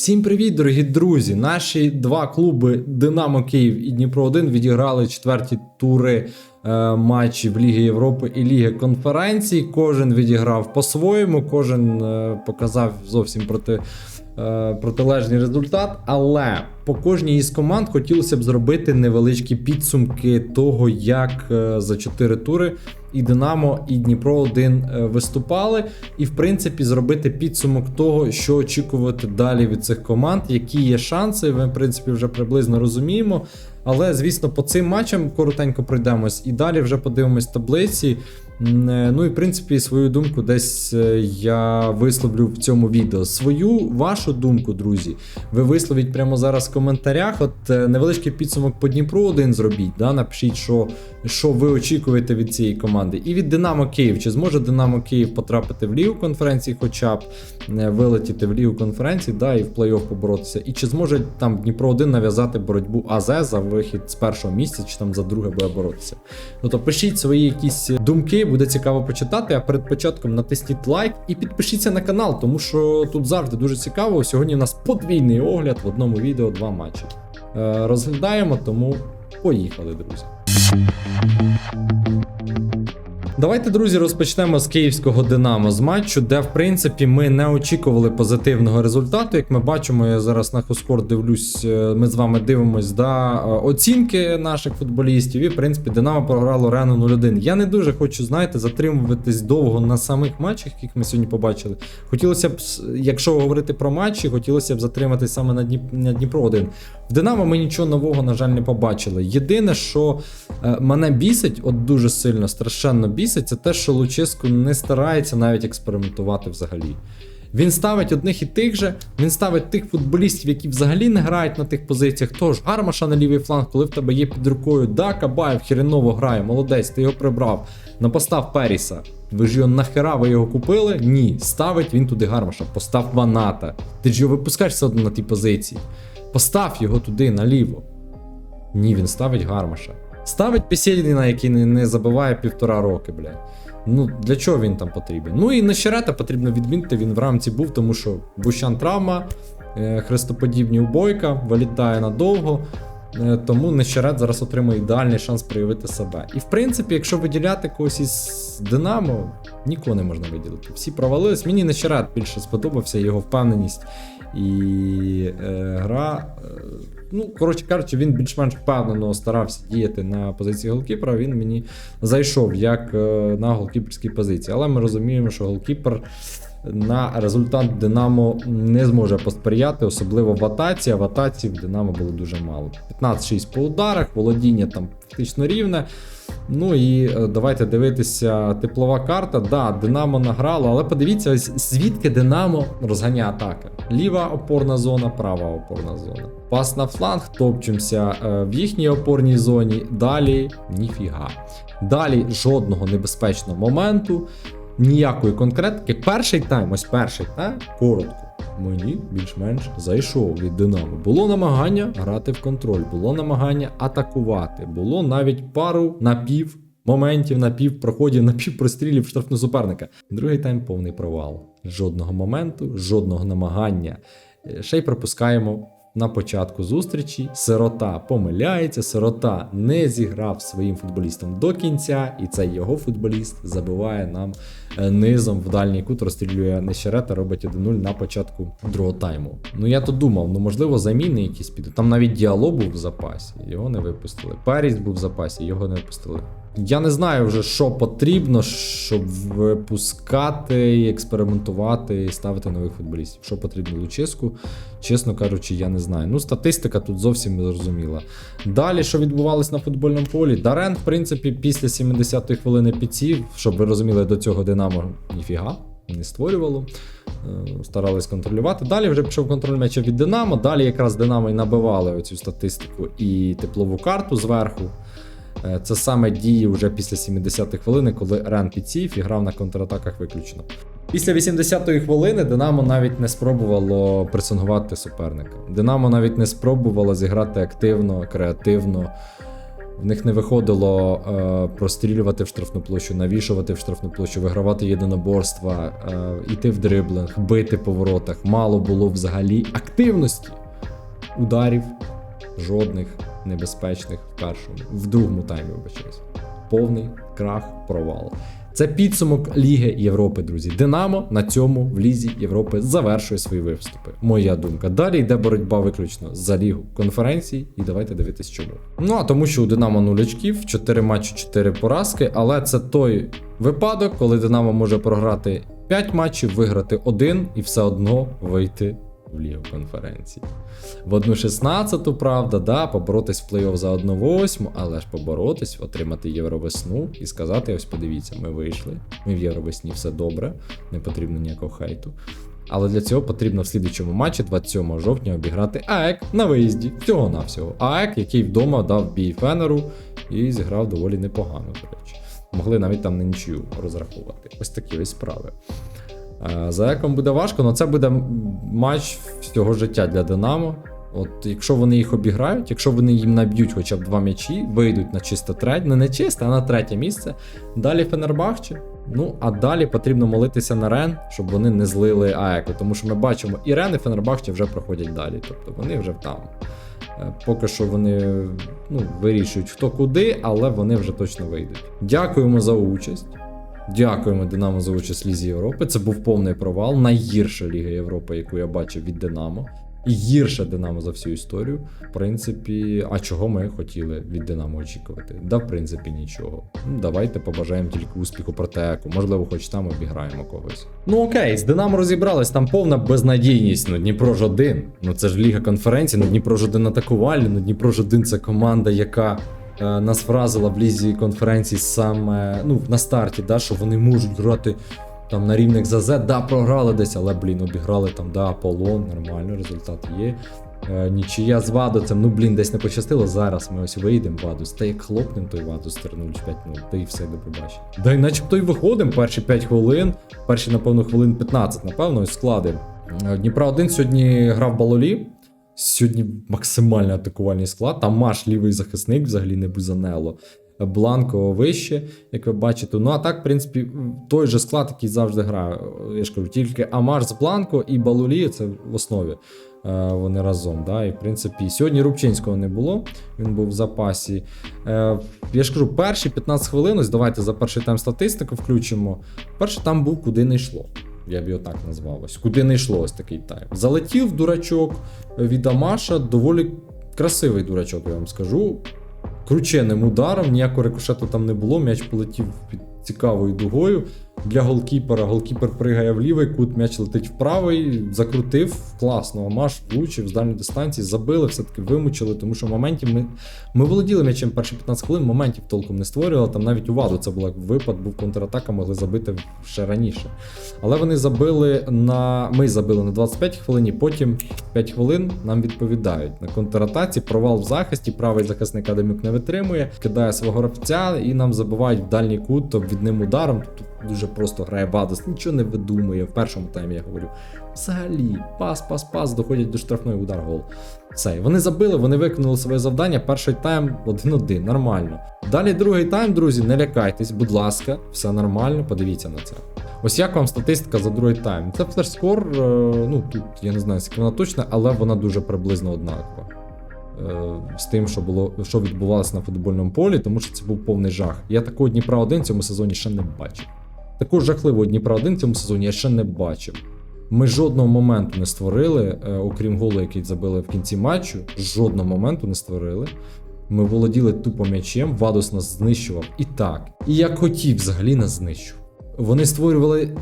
Всім привіт, дорогі друзі! Наші два клуби Динамо Київ і Дніпро 1 відіграли четверті тури е, матчів Ліги Європи і Ліги конференцій. Кожен відіграв по-своєму, кожен е, показав зовсім проти, протилежний результат. Але по кожній із команд хотілося б зробити невеличкі підсумки того, як е, за чотири тури і Динамо, і Дніпро 1 е, виступали, і в принципі зробити підсумок того, що очікувати далі від цих команд, які є шанси. Ми, в принципі, вже приблизно розуміємо. Але, звісно, по цим матчам коротенько пройдемось і далі вже подивимось таблиці. Е, Ну і в принципі свою думку десь е, я висловлю в цьому відео. Свою вашу думку, друзі, ви висловіть прямо зараз в коментарях. От е, невеличкий підсумок по Дніпру один зробіть. Да? Напишіть, що, що ви очікуєте від цієї команди. І від Динамо Київ. Чи зможе Динамо Київ потрапити в лігу конференції, хоча б вилетіти в лігу конференції, да, і в плей-офф поборотися. І чи зможе там Дніпро 1 нав'язати боротьбу АЗ за вихід з першого місця, чи там за друге буде боротися. Ну то пишіть свої якісь думки, буде цікаво почитати. А перед початком натисніть лайк і підпишіться на канал, тому що тут завжди дуже цікаво. Сьогодні у нас подвійний огляд в одному відео два матчі. Е, розглядаємо, тому поїхали, друзі. Давайте, друзі, розпочнемо з київського Динамо з матчу, де, в принципі, ми не очікували позитивного результату. Як ми бачимо, я зараз на Хоскор дивлюсь, е, ми з вами дивимось да, е, оцінки наших футболістів. І, в принципі, Динамо програло Рену 0-1. Я не дуже хочу, знаєте, затримуватись довго на самих матчах, яких ми сьогодні побачили. Хотілося б, якщо говорити про матчі, хотілося б затриматись саме на Дніпро 1. В Динамо ми нічого нового, на жаль, не побачили. Єдине, що е, мене бісить, от дуже сильно, страшенно бісить, це те, що Луческу не старається навіть експериментувати взагалі. Він ставить одних і тих же, він ставить тих футболістів, які взагалі не грають на тих позиціях. Тож Гармаша на лівий фланг, коли в тебе є під рукою, да, Кабаєв хіреново грає, молодець, ти його прибрав. На постав Періса. Ви ж його нахера ви його купили? Ні, ставить він туди Гармаша, постав Ваната. Ти ж його випускаєш все одно на тій позиції. Постав його туди наліво. Ні, він ставить Гармаша. Ставить Песєдіна, який не, не забиває півтора роки, блядь. Ну, для чого він там потрібен? Ну і нащерета потрібно відмінити, він в рамці був, тому що Бущан травма, е, хрестоподібні убойка, вилітає надовго. Е, Тому Нещерет зараз отримує ідеальний шанс проявити себе. І в принципі, якщо виділяти когось із Динамо, нікого не можна виділити. Всі провалились. Мені Нещерет більше сподобався, його впевненість і е, гра. Е, ну, коротше кажучи, він більш-менш впевнено старався діяти на позиції голкіпера. Він мені зайшов як е, на голкіперській позиції. Але ми розуміємо, що голкіпер на результат Динамо не зможе посприяти, особливо в атаці. А в атаці в Динамо було дуже мало. 15-6 по ударах, володіння там фактично рівне. Ну і е, давайте дивитися, теплова карта. Да, Динамо награло, але подивіться, ось звідки Динамо розганяє атака. Ліва опорна зона, права опорна зона. Пас на фланг, топчемося е, в їхній опорній зоні. Далі ніфіга. Далі жодного небезпечного моменту, ніякої конкретики. Перший тайм, ось перший тайм, коротко. Мені більш-менш зайшов від Динамо. Було намагання грати в контроль, було намагання атакувати, було навіть пару напів моментів, напів проходів, напів прострілів штрафну суперника. Другий тайм повний провал. Жодного моменту, жодного намагання. Е, Ще й пропускаємо на початку зустрічі. Сирота помиляється, сирота не зіграв своїм футболістом до кінця, і цей його футболіст забиває нам е, низом в дальній кут, розстрілює Нещерета, робить 1-0 на початку другого тайму. Ну я то думав, ну можливо, заміни якісь підуть. Там навіть діалог був в запасі, його не випустили. Періс був в запасі, його не випустили. Я не знаю вже, що потрібно, щоб випускати, експериментувати ставити нових футболістів. Що потрібно Луческу, чесно кажучи, я не знаю. Ну, статистика тут зовсім не зрозуміла. Далі, що відбувалось на футбольному полі? Дарен, в принципі, після 70-ї хвилини підсів, щоб ви розуміли, до цього Динамо ніфіга не створювало. Е, Старались контролювати. Далі вже пішов контроль м'яча від Динамо. Далі якраз Динамо і набивали оцю статистику і теплову карту зверху. Е, Це саме дії вже після 70-ї хвилини, коли Рен підсів і грав на контратаках виключно. Після 80-ї хвилини Динамо навіть не спробувало пресингувати суперника. Динамо навіть не спробувало зіграти активно, креативно. В них не виходило е, прострілювати в штрафну площу, навішувати в штрафну площу, вигравати єдиноборства, е, йти в дриблинг, бити по воротах. Мало було взагалі активності. Ударів жодних небезпечних в першому, в другому таймі, вибачаюсь. Повний крах, провал. Це підсумок Ліги Європи, друзі. Динамо на цьому в Лізі Європи завершує свої виступи. Моя думка. Далі йде боротьба виключно за лігу конференцій, і давайте дивитись чому. Ну а тому, що у Динамо 0 очків, 4 матчі, 4 поразки, але це той випадок, коли Динамо може програти 5 матчів, виграти один і все одно вийти в Лігу конференцій. В одну 16 правда, да, поборотись в плей-офф за 1-8, але ж поборотись, отримати євровесну і сказати: ось подивіться, ми вийшли, ми в євровесні все добре, не потрібно ніякого хейту. Але для цього потрібно в слідчому матчі 27 жовтня обіграти АЕК на виїзді. Всього навсього. АЕК, який вдома дав бій Фенеру і зіграв доволі непогано, до речі. Могли навіть там на нічию розраховувати. Ось такі ось справи. Е, За еком буде важко, але це буде матч всього життя для Динамо. От якщо вони їх обіграють, якщо вони їм наб'ють хоча б два м'ячі, вийдуть на чисто третє, не на чисте, а на третє місце. Далі Фенербахче. Ну а далі потрібно молитися на Рен, щоб вони не злили АЕКу. Тому що ми бачимо, і Рен, і Фенербахче вже проходять далі. Тобто вони вже там. Е, Поки що вони ну, вирішують хто куди, але вони вже точно вийдуть. Дякуємо за участь. Дякуємо Динамо за участь в Лізі Європи. Це був повний провал. Найгірша Ліга Європи, яку я бачив від Динамо. І гірша Динамо за всю історію. В принципі, а чого ми хотіли від Динамо очікувати? Да, в принципі, нічого. Ну, давайте побажаємо тільки успіху протеку. Можливо, хоч там обіграємо когось. Ну окей, з Динамо розібрались, там повна безнадійність. Ну Дніпро ж один. Ну це ж Ліга конференції, ну Дніпро ж один атакувальний, ну Дніпро ж один це команда, яка нас вразила в лізі конференції саме ну, на старті, да, що вони можуть грати там на рівних за Z, да, програли десь, але блін, обіграли там, да, Аполлон, нормально, результат є. Е, нічия з Вадоцем, ну блін, десь не пощастило. Зараз ми ось вийдемо Вадус. Та як хлопнем той Вадус 3 0 5 0 та і все до побачення. Да й начебто й виходимо перші 5 хвилин, перші, напевно, хвилин 15, напевно, ось склади. Е, Дніпро 1 сьогодні грав Балолі. Сьогодні максимально атакувальний склад. Там Маш лівий захисник, взагалі не Бузанело. Бланко вище, як ви бачите. Ну а так, в принципі, той же склад, який завжди грає. Я ж кажу, тільки Амаш з Бланко і Балулі це в основі. Е, Вони разом. Да? І в принципі, сьогодні Рубчинського не було, він був в запасі. Е, Я ж кажу, перші 15 хвилин, ось давайте за перший тайм статистику включимо. Перший там був куди не йшло. Я б його так назвав. Ось куди не йшло ось такий тайм. Залетів дурачок від Амаша, доволі красивий дурачок, я вам скажу. Крученим ударом, ніякого рикошету там не було. М'яч полетів під цікавою дугою. Для голкіпера. Голкіпер пригає в лівий кут, м'яч летить в правий, закрутив класно. Амаш влучив з дальньої дистанції, забили, все-таки вимучили, тому що моментів ми, ми володіли м'ячем перші 15 хвилин, моментів толком не створювали. Там навіть у ваду це була випад, був контратака, могли забити ще раніше. Але вони забили на. Ми забили на 25 хвилин, потім 5 хвилин нам відповідають. На контратаці провал в захисті, правий захисник Адамюк не витримує, кидає свого гравця і нам забивають в дальній кут обвідним ударом. Тобто дуже просто грає Вадос, нічого не видумує. В першому таймі я говорю. Взагалі, пас, пас, пас, доходять до штрафної удар гол. Все, вони забили, вони виконали своє завдання. Перший тайм 1-1, нормально. Далі другий тайм, друзі, не лякайтесь, будь ласка, все нормально, подивіться на це. Ось як вам статистика за другий тайм? Це флеш-скор, е, ну тут я не знаю, скільки вона точна, але вона дуже приблизно однакова. Е, З тим, що було, що відбувалося на футбольному полі, тому що це був повний жах. Я такого Дніпра 1 в цьому сезоні ще не бачив. Такого жахливого Дніпра 1 в цьому сезоні я ще не бачив. Ми жодного моменту не створили, е, окрім голу, який забили в кінці матчу. Жодного моменту не створили. Ми володіли тупо м'ячем, Вадус нас знищував і так. І як хотів, взагалі нас знищував. Вони створювали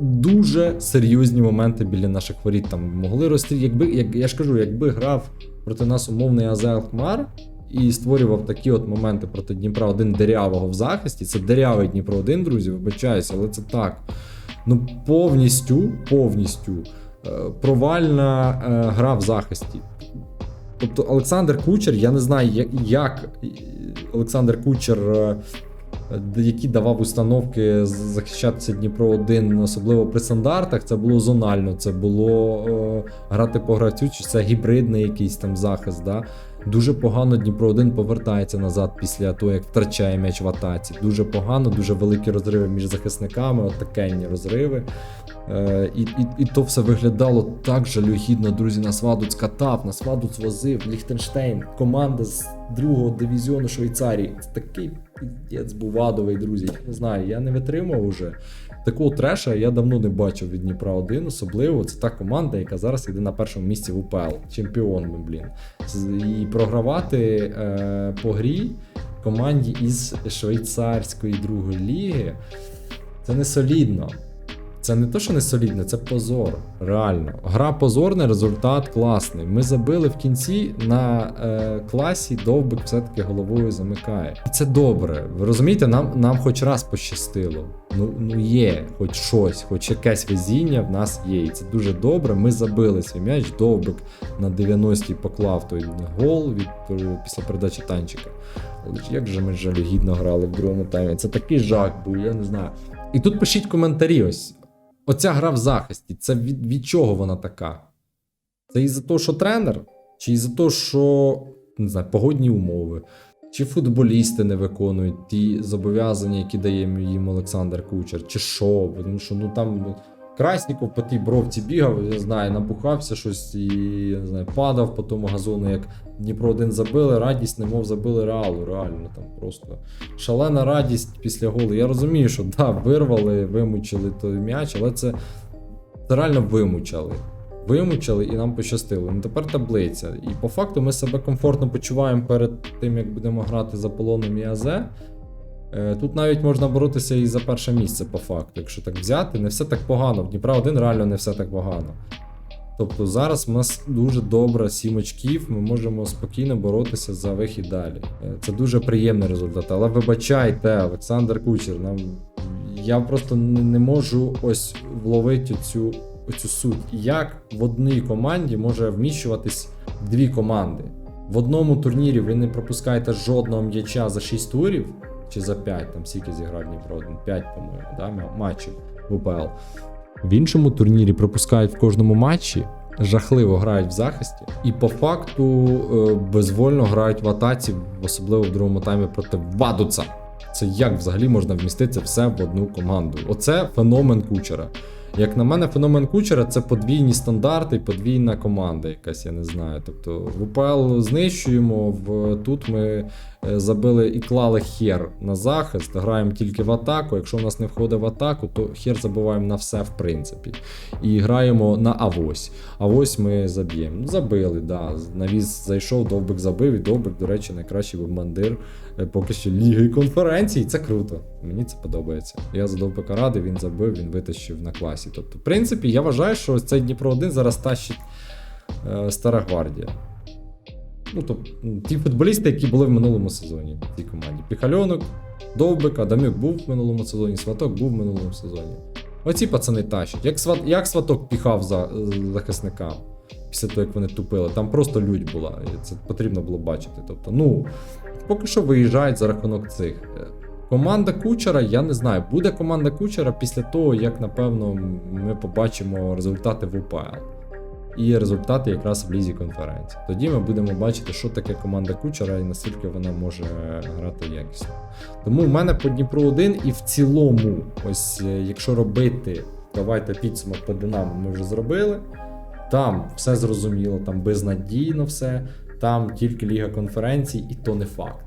дуже серйозні моменти біля наших воріт. Там могли розстріляти. Якби, як я ж кажу, якби грав проти нас умовний Азел Хмар і створював такі от моменти проти Дніпра 1 дерявого в захисті. Це дерявий Дніпро 1, друзі, вибачаюся, але це так. Ну, повністю, повністю е, провальна е, гра в захисті. Тобто Олександр Кучер, я не знаю, як, як Олександр Кучер, е, який давав установки захищатися Дніпро 1, особливо при стандартах, це було зонально, це було е, грати по гравцю, чи це гібридний якийсь там захист. Да? Дуже погано Дніпро 1 повертається назад після того, як втрачає м'яч в атаці. Дуже погано, дуже великі розриви між захисниками, отакенні розриви. Е, і, і, і то все виглядало так жалюгідно, друзі. Нас Вадуц катав, нас Вадуц возив, Ліхтенштейн, команда з другого дивізіону Швейцарії. Це такий піздець був адовий, друзі. Я не знаю, я не витримав уже. Такого треша я давно не бачив від Дніпра 1, особливо це та команда, яка зараз йде на першому місці в УПЛ. Чемпіон, ми, блін. І програвати е, по грі команді із швейцарської другої ліги. Це не солідно. Це не то, що не солідно, це позор. Реально. Гра позорна, результат класний. Ми забили в кінці на е, класі, довбик все-таки головою замикає. І це добре. Ви розумієте, нам, нам хоч раз пощастило. Ну, ну є, хоч щось, хоч якесь везіння в нас є. І це дуже добре. Ми забили свій м'яч, довбик на 90-й поклав той гол від після передачі танчика. Але як же ми жалюгідно грали в другому таймі? Це такий жах був, я не знаю. І тут пишіть коментарі ось. Оця гра в захисті, це від, від чого вона така? Це із-за того, що тренер? Чи із-за того, що не знаю, погодні умови? Чи футболісти не виконують ті зобов'язання, які дає їм Олександр Кучер, чи що? Тому що ну там Красніков по тій бровці бігав, я знаю, напухався щось і не знаю, падав по тому газону, як Дніпро 1 забили, радість, немов забили реалу. Реально там просто шалена радість після голу. Я розумію, що да, вирвали, вимучили той м'яч, але це, це реально вимучали. Вимучили і нам пощастило. Ну тепер таблиця. І по факту ми себе комфортно почуваємо перед тим, як будемо грати за полоном і АЗ. Е, Тут навіть можна боротися і за перше місце, по факту. Якщо так взяти, не все так погано. В Дніпра 1 реально не все так погано. Тобто зараз у нас дуже добре 7 очків, ми можемо спокійно боротися за вихід далі. Е, Це дуже приємний результат. Але вибачайте, Олександр Кучер, нам я просто не можу ось вловити цю, цю суть. Як в одній команді може вміщуватись дві команди? В одному турнірі ви не пропускаєте жодного м'яча за 6 турів чи за 5, там скільки зіграв Дніпро 1, 5, по-моєму, да, матчів в УПЛ. В іншому турнірі пропускають в кожному матчі, жахливо грають в захисті, і по факту е, безвольно грають в атаці, особливо в другому таймі проти Вадуца. Це як взагалі можна вмістити це все в одну команду? Оце феномен кучера. Як на мене, феномен кучера це подвійні стандарти, подвійна команда, якась, я не знаю. Тобто в УПЛ знищуємо, в тут ми забили і клали хер на захист, граємо тільки в атаку. Якщо в нас не входить в атаку, то хер забуваємо на все, в принципі. І граємо на авось. Авось ми заб'ємо. Ну, забили, да. Навіз зайшов, довбик забив, і довбик, до речі, найкращий бомбардир е, поки що ліги конференції. Це круто. Мені це подобається. Я за довбика радий, він забив, він витащив на класі. Тобто, в принципі, я вважаю, що цей Дніпро 1 зараз тащить е, Стара Гвардія. Ну, тобто, ті футболісти, які були в минулому сезоні в цій команді. Піхальонок, Довбик, Адамюк був в минулому сезоні, Сваток був в минулому сезоні. Оці пацани тащать. Як, сват, як сваток піхав за е, захисникам після того, як вони тупили, там просто лють була. Це потрібно було бачити. Тобто, ну, поки що виїжджають за рахунок цих. Е, Команда Кучера, я не знаю, буде команда Кучера після того, як напевно ми побачимо результати в УПЛ. І результати якраз в лізі конференції. Тоді ми будемо бачити, що таке команда Кучера і наскільки вона може грати якісно. Тому в мене по Дніпру 1 і в цілому, ось е, якщо робити, давайте підсумок по Динамо ми вже зробили. Там все зрозуміло, там безнадійно все, там тільки Ліга конференцій, і то не факт.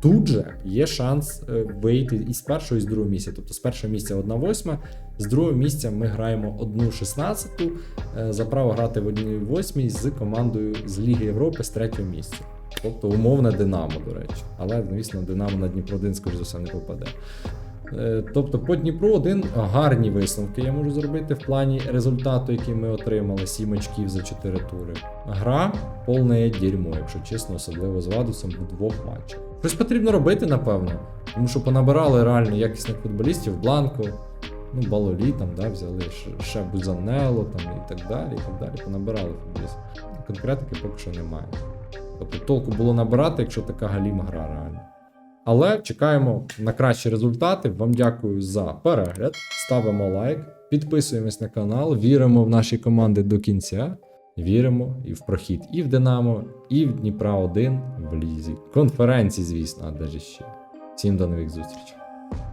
Тут же є шанс е, вийти із першого і з другого місця. Тобто з першого місця 1-8, з другого місця ми граємо 1-16 е, за право грати в 1-8 з командою з Ліги Європи з третього місця. Тобто умовне Динамо, до речі. Але, звісно, Динамо на Дніпро 1, скоріш за все, не попаде. Е, Тобто по Дніпру 1 гарні висновки я можу зробити в плані результату, який ми отримали, 7 очків за 4 тури. Гра повне дерьмо, якщо чесно, особливо з Вадусом в двох матчах. Щось потрібно робити, напевно. Тому що понабирали реально якісних футболістів, Бланко, ну, Балолі там, да, взяли ще- Бузанело там і так далі. і так далі. Понабирали футболістів. Конкретики поки що немає. Тобто толку було набирати, якщо така галіма гра реально. Але чекаємо на кращі результати. Вам дякую за перегляд. Ставимо лайк, підписуємось на канал, віримо в наші команди до кінця. Віримо і в прохід і в Динамо, і в Дніпра 1 в лізі. Конференції, звісно, а ж ще. Всім до нових зустрічей.